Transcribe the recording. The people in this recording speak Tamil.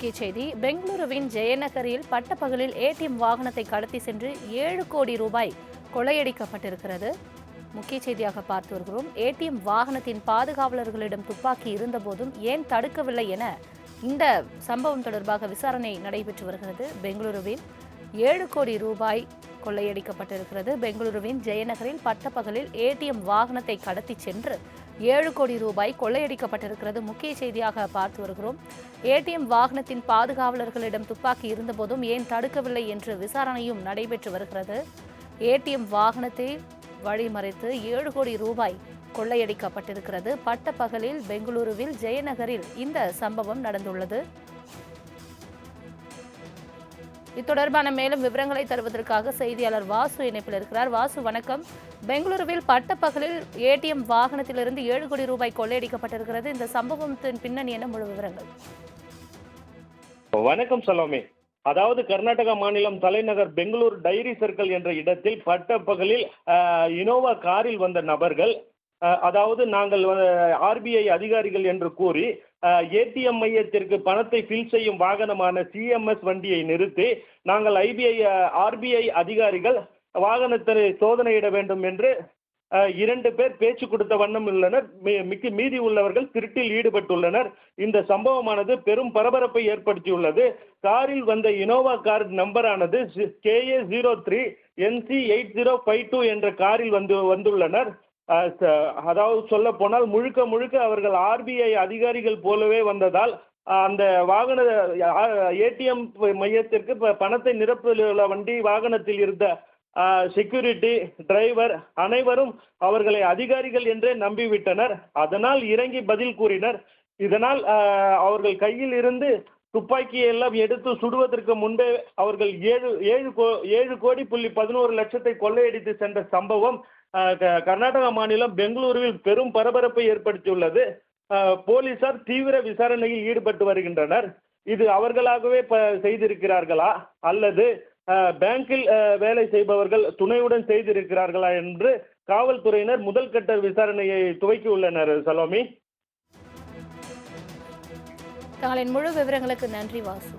முக்கிய செய்தி பெங்களூருவின் ஜெயநகரில் பட்டப்பகலில் ஏடிஎம் வாகனத்தை கடத்தி சென்று ஏழு கோடி ரூபாய் கொள்ளையடிக்கப்பட்டிருக்கிறது. முக்கிய செய்தியாக பார்த்து வருகிறோம். ஏடிஎம் வாகனத்தின் பாதுகாவலர்களிடம் துப்பாக்கி இருந்தபோதும் ஏன் தடுக்கவில்லை என இந்த சம்பவம் தொடர்பாக விசாரணை நடைபெற்று வருகிறது. பெங்களூருவில் ஏழு கோடி ரூபாய் கொள்ளையடிக்கப்பட்டிருக்கிறது. பெங்களூருவின் ஜெயநகரில் பட்டப்பகலில் ஏடிஎம் வாகனத்தை கடத்தி சென்று ஏழு கோடி ரூபாய் கொள்ளையடிக்கப்பட்டிருக்கிறது. முக்கிய செய்தியாக பார்த்து வருகிறோம். ஏடிஎம் வாகனத்தின் பாதுகாவலர்களிடம் துப்பாக்கி இருந்தபோதும் ஏன் தடுக்கவில்லை என்று விசாரணையும் நடைபெற்று வருகிறது. ஏடிஎம் வாகனத்தை வழிமறைத்து ஏழு கோடி ரூபாய் கொள்ளையடிக்கப்பட்டிருக்கிறது. பட்டப்பகலில் பெங்களூருவில் ஜெயநகரில் இந்த சம்பவம் நடந்துள்ளது. இத்தொடர்பான மேலும் விவரங்களை தருவதற்காக செய்தியாளர் வாசு இணைப்பில் இருக்கிறார். வாசு வணக்கம். பெங்களூருவில் பட்டப்பகலில் ஏடிஎம் வாகனத்திலிருந்து ஏழு கோடி ரூபாய் கொள்ளையடிக்கப்பட்டிருக்கிறது. இந்த சம்பவத்தின் பின்னணி என்ன? முழு விவரங்கள். வணக்கம் சலோமி. அதாவது கர்நாடகா மாநிலம் தலைநகர் பெங்களூர் டைரி சர்க்கிள் என்ற இடத்தில் பட்டப்பகலில் இனோவா காரில் வந்த நபர்கள் அதாவது நாங்கள் ஆர்பிஐ அதிகாரிகள் என்று கூறி ஏடிஎம் மையத்திற்கு பணத்தை ஃபில் செய்யும் வாகனமான சிஎம்எஸ் வண்டியை நிறுத்தி நாங்கள் ஐபிஐ ஆர்பிஐ அதிகாரிகள் வாகனத்தை சோதனையிட வேண்டும் என்று இரண்டு பேர் பேச்சு கொடுத்த வண்ணம் உள்ளனர். மீ- மிக்க மீதி உள்ளவர்கள் திருட்டில் ஈடுபட்டுள்ளனர். இந்த சம்பவமானது பெரும் பரபரப்பை ஏற்படுத்தியுள்ளது. காரில் வந்த Innova car நம்பரானது KA zero three NC eight zero five two என்ற காரில் வந்து வந்துள்ளனர். அதாவது சொல்ல போனால் முழுக்க முழுக்க அவர்கள் ஆர்பிஐ அதிகாரிகள் போலவே வந்ததால் அந்த வாகன ஏடிஎம் மையத்திற்கு இப்போ பணத்தை நிரப்புள்ள வண்டி வாகனத்தில் இருந்த செக்யூரிட்டி டிரைவர் அனைவரும் அவர்களை அதிகாரிகள் என்றே நம்பிவிட்டனர். அதனால் இறங்கி பதில் கூறினர். இதனால் அவர்கள் கையில் இருந்து துப்பாக்கியை எல்லாம் எடுத்து சுடுவதற்கு முன்பே அவர்கள் ஏழு ஏழு கோ ஏழு கோடி புள்ளி பதினோரு லட்சத்தை கொள்ளையடித்து சென்ற சம்பவம் கர்நாடகா மாநிலம் பெங்களூருவில் பெரும் பரபரப்பை ஏற்படுத்தியுள்ளது. போலீசார் தீவிர விசாரணையில் ஈடுபட்டு வருகின்றனர். இது அவர்களாகவே ப செய்திருக்கிறார்களா? அல்லது பேங்கில் வேலை செய்பவர்கள் துணையுடன் செய்திருக்கிறார்களா என்று காவல்துறையினர் முதல் கட்ட விசாரணையை துவக்கியுள்ளனர் சலோமி. தங்களின் முழு விவரங்களுக்கு நன்றி வாசு.